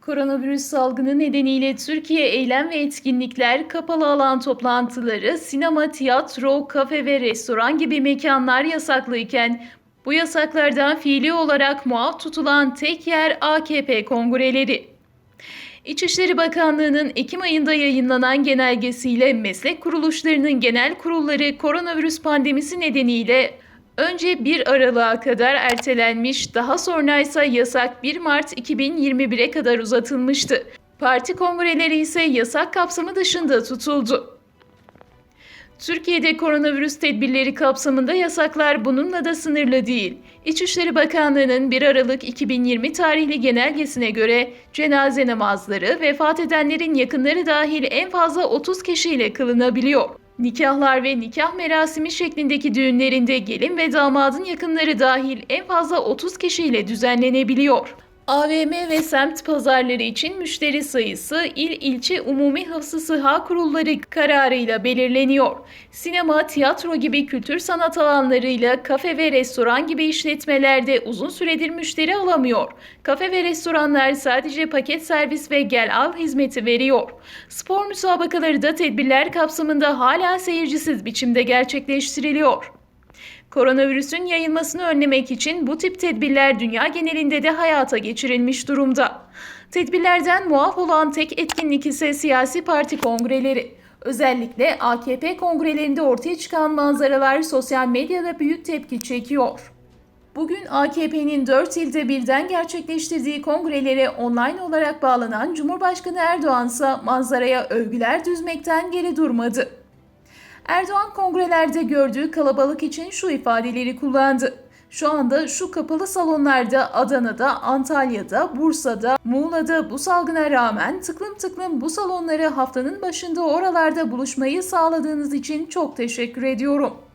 Koronavirüs salgını nedeniyle Türkiye eylem ve etkinlikler, kapalı alan toplantıları, sinema, tiyatro, kafe ve restoran gibi mekanlar yasaklıyken bu yasaklardan fiili olarak muaf tutulan tek yer AKP kongreleri. İçişleri Bakanlığı'nın Ekim ayında yayınlanan genelgesiyle meslek kuruluşlarının genel kurulları koronavirüs pandemisi nedeniyle önce 1 Aralık'a kadar ertelenmiş, daha sonra ise yasak 1 Mart 2021'e kadar uzatılmıştı. Parti kongreleri ise yasak kapsamı dışında tutuldu. Türkiye'de koronavirüs tedbirleri kapsamında yasaklar bununla da sınırlı değil. İçişleri Bakanlığı'nın 1 Aralık 2020 tarihli genelgesine göre cenaze namazları vefat edenlerin yakınları dahil en fazla 30 kişiyle kılınabiliyor. Nikahlar ve nikah merasimi şeklindeki düğünlerinde gelin ve damadın yakınları dahil en fazla 30 kişiyle düzenlenebiliyor. AVM ve semt pazarları için müşteri sayısı il ilçe umumi hıfzı sıha kurulları kararıyla belirleniyor. Sinema, tiyatro gibi kültür sanat alanlarıyla kafe ve restoran gibi işletmelerde uzun süredir müşteri alamıyor. Kafe ve restoranlar sadece paket servis ve gel al hizmeti veriyor. Spor müsabakaları da tedbirler kapsamında hala seyircisiz biçimde gerçekleştiriliyor. Koronavirüsün yayılmasını önlemek için bu tip tedbirler dünya genelinde de hayata geçirilmiş durumda. Tedbirlerden muaf olan tek etkinlik ise siyasi parti kongreleri. Özellikle AKP kongrelerinde ortaya çıkan manzaralar sosyal medyada büyük tepki çekiyor. Bugün AKP'nin 4 ilde birden gerçekleştirdiği kongrelere online olarak bağlanan Cumhurbaşkanı Erdoğan ise manzaraya övgüler düzmekten geri durmadı. Erdoğan kongrelerde gördüğü kalabalık için şu ifadeleri kullandı. Şu anda şu kapalı salonlarda Adana'da, Antalya'da, Bursa'da, Muğla'da bu salgına rağmen tıklım tıklım bu salonları haftanın başında oralarda buluşmayı sağladığınız için çok teşekkür ediyorum.